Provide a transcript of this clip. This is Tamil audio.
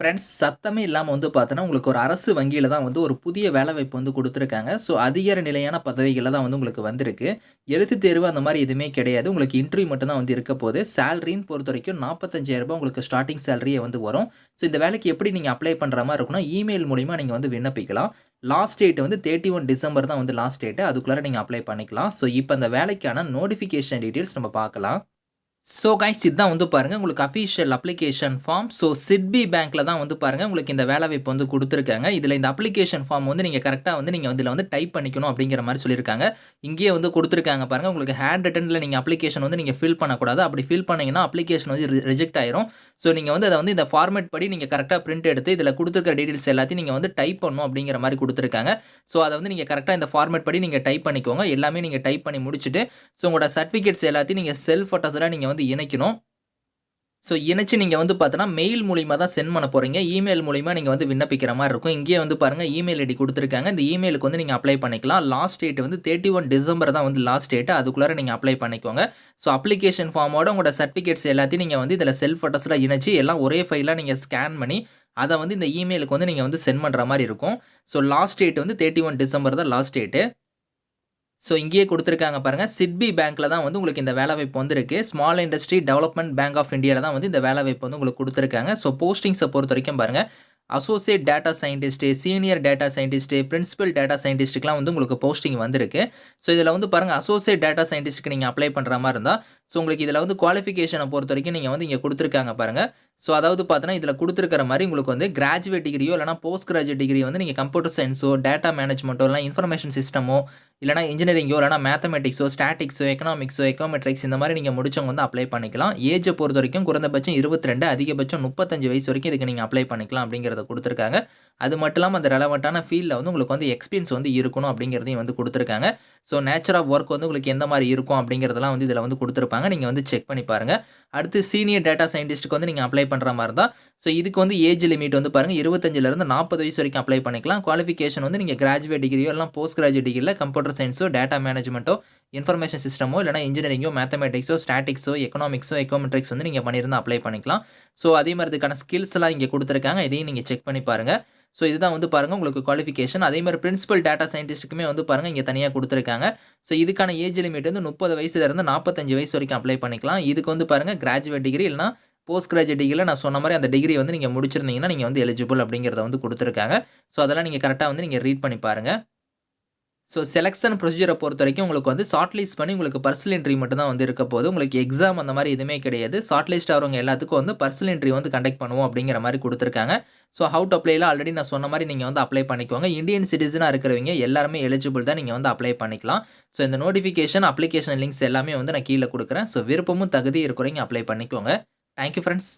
ஃப்ரெண்ட்ஸ் சத்தமே இல்லாமல் வந்து பார்த்தோன்னா உங்களுக்கு ஒரு அரசு வங்கியில் தான் வந்து ஒரு புதிய வேலைவாய்ப்பு வந்து கொடுத்துருக்காங்க. ஸோ அதிகார நிலையான பதவிகளில் தான் வந்து உங்களுக்கு வந்திருக்கு. எழுத்து தேர்வு அந்த மாதிரி எதுவுமே கிடையாது. உங்களுக்கு இன்டர்வியூ மட்டும் தான் வந்து இருக்க போது சேலரின்னு பொறுத்த வரைக்கும் நாற்பத்தஞ்சாயிரரூபா ரூபாய் உங்களுக்கு ஸ்டார்டிங் சேலரியே வந்து வரும். ஸோ இந்த வேலைக்கு எப்படி நீங்கள் அப்ளை பண்ணுற மாதிரி இருக்குன்னா இமெயில் மூலிமா நீங்கள் வந்து விண்ணப்பிக்கலாம். லாஸ்ட் டேட் வந்து தேர்ட்டி ஒன் டிசம்பர் தான் வந்து லாஸ்ட் டேட்டு அதுக்குள்ளார நீங்கள் அப்ளை பண்ணிக்கலாம். ஸோ இப்போ அந்த வேலைக்கான நோட்டிஃபிகேஷன் டீட்டெயில்ஸ் நம்ம பார்க்கலாம். ஸோ கைஸ் இதுதான் வந்து பாருங்கள் உங்களுக்கு official application form so SIDBI பேங்க்கில் தான் வந்து பாருங்கள் உங்களுக்கு இந்த வேலை வாய்ப்பு வந்து கொடுத்துருக்காங்க. இதில் இந்த அப்ளிகேஷன் ஃபார்ம் வந்து நீங்கள் கரெக்டாக வந்து நீங்கள் வந்து இதில் வந்து டைப் பண்ணிக்கணும் அப்படிங்கிற மாதிரி சொல்லியிருக்காங்க. இங்கேயே வந்து கொடுத்துருக்காங்க பாருங்கள் உங்களுக்கு ஹேண்ட் ரிட்டனில் நீங்கள் அப்ளிகேஷன் வந்து நீங்கள் ஃபில் பண்ணக்கூடாது. அப்படி ஃபில் பண்ணிங்கன்னா அப்ளிகேஷன் வந்து ரிஜெக்ட் ஆயிரும். ஸோ நீங்கள் வந்து அதை வந்து இந்த ஃபார்மேட் படி நீங்கள் கரெக்டாக பிரிண்ட் எடுத்து இதில் கொடுத்துருக்க டீட்டெயில்ஸ் எல்லாத்தையும் நீங்கள் வந்து டைப் பண்ணணும் அப்படிங்கிற மாதிரி கொடுத்துருக்காங்க. ஸோ அதை வந்து நீங்கள் கரெக்டாக இந்த ஃபார்மேட் படி நீங்கள் டைப் பண்ணிக்கோங்க. எல்லாமே நீங்கள் டைப் பண்ணி முடிச்சுட்டு ஸோ உங்களோட சர்டிஃபிகேட்ஸ் எல்லாத்தையும் நீங்கள் செல்ஃப் ஃபோட்டோஸாக நீங்கள் வந்து இணைக்கணும். ஸோ இணைச்சு நீங்கள் வந்து பார்த்தோன்னா மெயில் மூலிமா தான் சென்ட் பண்ண போகிறீங்க இமெயில் மூலிமா நீங்கள் வந்து விண்ணப்பிக்கிற மாதிரி இருக்கும். இங்கேயே வந்து பாருங்கள் இமெயில் ஐடி கொடுத்துருக்காங்க. இந்த இமெயிலுக்கு வந்து நீங்கள் அப்ளை பண்ணிக்கலாம். லாஸ்ட் டேட் வந்து தேர்ட்டி ஒன் டிசம்பர் தான் வந்து லாஸ்ட் டேட்டு அதுக்குள்ளார நீங்கள் அப்ளை பண்ணிக்கோங்க. ஸோ அப்ளிகேஷன் ஃபார்மோட உங்களோட சர்டிஃபிகேட்ஸ் எல்லாத்தையும் நீங்கள் வந்து இதில் செல்ஃப் ஃபோட்டோஸில் இணைச்சி எல்லாம் ஒரே ஃபைலாக நீங்கள் ஸ்கேன் பண்ணி அதை வந்து இந்த இமெயிலுக்கு வந்து நீங்கள் வந்து சென்ட் பண்ணுற மாதிரி இருக்கும். ஸோ லாஸ்ட் டேட் வந்து தேர்ட்டி ஒன் டிசம்பர் தான் லாஸ்ட் டேட்டு ஸோ இங்கேயே கொடுத்துருக்காங்க பாருங்கள் சிட்பி பேங்க்கில் தான் வந்து உங்களுக்கு இந்த வேலை வாய்ப்பு வந்திருக்கு. Small industry development bank of இந்தியாவில் தான் வந்து இந்த வேலைவாய்ப்பு வந்து உங்களுக்கு கொடுத்துருக்காங்க. ஸோ போஸ்டிங்ஸை பொறுத்த வரைக்கும் பாருங்கள் associate data scientist senior data scientist principal data சயின்டிஸ்ட்டுக்குலாம் வந்து உங்களுக்கு போஸ்டிங் வந்திருக்கு. ஸோ இதில் வந்து பாருங்கள் அசோசியேட் டேட்டா சயின்டிஸ்ட்டுக்கு நீங்கள் அப்ளை பண்ணுற மாதிரி இருந்தால் ஸோ உங்களுக்கு இதில் வந்து குவாலிஃபிகேஷனை பொறுத்த வரைக்கும் நீங்கள் வந்து இங்கே கொடுத்துருக்காங்க பாருங்கள் ஸோ அதாவது பார்த்தீங்கன்னா இதில் கொடுத்துருக்கிற மாதிரி உங்களுக்கு வந்து கிராஜுவேட் டிகிரியோ இல்லைனா போஸ்ட் கிராஜுவேட் டிகிரி வந்து நீங்கள் கம்ப்யூட்டர் சயின்ஸோ டேட்டா மேனேஜ்மெண்ட்டோ இல்லை இன்ஃபர்மேஷன் சிஸ்டமோ இல்லைனா இன்ஜினியரிங்கோ இல்லைனா மேத்தமெட்டிக்ஸோ ஸ்டாட்டிக்ஸோ எக்கனாமிக்ஸோ எக்கோமெட்ரிக்ஸ் இந்த மாதிரி நீங்கள் முடிச்சவங்க வந்து அப்ளை பண்ணிக்கலாம். ஏஜை பொறுத்த வரைக்கும் குறைந்தபட்சம் இருபத்தி ரெண்டு அதிகபட்சம் முப்பத்தஞ்சு வயசு வரைக்கும் இதுக்கு நீங்கள் அப்ளை பண்ணிக்கலாம் அப்படிங்கிறத கொடுத்துருக்காங்க. அது மட்டும் இல்லாமல் அந்த ரெலவெண்ட்டான ஃபீல்டில் வந்து உங்களுக்கு வந்து எக்ஸ்பீரியன்ஸ் வந்து இருக்கணும் அப்படிங்கிறதையும் வந்து கொடுத்துருக்காங்க. ஸோ நேச்சர் ஆஃப் ஒர்க் வந்து உங்களுக்கு எந்த மாதிரி இருக்கும் அப்படிங்கிறதெல்லாம் வந்து இதில் வந்து கொடுத்துருப்பாங்க. நீங்கள் வந்து செக் பண்ணி பாருங்கள் அடுத்து சீனியர் டேட்டா சயின்டிஸ்ட்டுக்கு வந்து நீங்கள் அப்ளை பண்ணுற மாதிரி தான் ஸோ இதுக்கு வந்து ஏஜ் லிமிட் வந்து பாருங்கள் இருபத்தஞ்சிலேருந்து நாற்பது வயசு வரைக்கும் அப்ளை பண்ணிக்கலாம். குவாலிஃபிகேஷன் வந்து நீங்கள் கிராஜுவேட் டிகிரியோ இல்லை போஸ்ட் கிராஜுவேட் டிகிரியில் கம்ப்யூட்டர் சயின்ஸோ டேட்டா மேனேஜ்மெண்ட்டோ இன்ஃபர்மேஷன் சிஸ்டமோ இல்லைனா இன்ஜினியரிங்கோ மேத்தமெட்டிக்ஸோ ஸ்டாட்டிக்ஸோ எக்கனாமிக்ஸோ எக்கோமெட்ரிக்ஸ் வந்து நீங்கள் பண்ணியிருந்தால் அப்ளை பண்ணிக்கலாம். ஸோ அதே மாதிரி இதுக்கான ஸ்கில்ஸ் எல்லாம் இங்கே கொடுத்துருக்காங்க. இதையும் நீங்கள் செக் பண்ணி பாருங்கள் ஸோ இதுதான் வந்து பாருங்கள் உங்களுக்கு குவாலிஃபிகேஷன் அதே மாதிரி பிரின்சிபல் டேட்டா சயின்டிஸ்ட்டுக்குமே வந்து பாருங்கள் இங்கே தனியாக கொடுத்துருக்காங்க. ஸோ இதுக்கான ஏஜ் லிமிட் வந்து முப்பது வயசுலேருந்து நாற்பத்தஞ்சு வயசு வரைக்கும் அப்ளை பண்ணிக்கலாம். இதுக்கு வந்து பாருங்கள் கிராஜுவேட் டிகிரி இல்லைனா போஸ்ட் கிராஜுவேட் டிகிரியில் நான் சொன்ன மாதிரி அந்த டிகிரி வந்து நீங்கள் முடிச்சிருந்தீங்கன்னா நீங்கள் வந்து எலிஜிபிள் அப்படிங்கிறத வந்து கொடுத்துருக்காங்க. ஸோ அதெல்லாம் நீங்கள் கரெக்டாக வந்து நீங்கள் ரீட் பண்ணி பாருங்கள் ஸோ செலெக்ஷன் ப்ரொசீஜரை பொறுத்த வரைக்கும் உங்களுக்கு வந்து ஷார்ட் லிஸ்ட் பண்ணி உங்களுக்கு பர்சனல் என்ட்ரி மட்டும் தான் வந்து இருக்க போது உங்களுக்கு எக்ஸாம் அந்த மாதிரி எதுவுமே கிடையாது. ஷார்ட் லிஸ்ட் ஆகிறவங்க எல்லாத்துக்கும் வந்து பர்சனல் என்ட்ரி வந்து கண்டக்ட் பண்ணுவோம் அப்படிங்கிற மாதிரி கொடுத்துருக்காங்க. ஸோ ஹவு டு அப்ளைலாம் ஆல்ரெடி நான் சொன்ன மாதிரி நீங்கள் வந்து அப்ளை பண்ணிக்கோங்க. இந்தியன் சிட்டிசனாக இருக்கிறவங்க எல்லாருமே எலிஜிபிள் தான் நீங்கள் வந்து அப்ளை பண்ணிக்கலாம். ஸோ இந்த நோட்டிஃபிகேஷன் அப்ளிகேஷன் லிங்க்ஸ் எல்லாமே வந்து நான் கீழே கொடுக்குறேன். ஸோ விருப்பமும் தகுதி இருக்கிறவங்க அப்ளை பண்ணிக்கோங்க. Thank you friends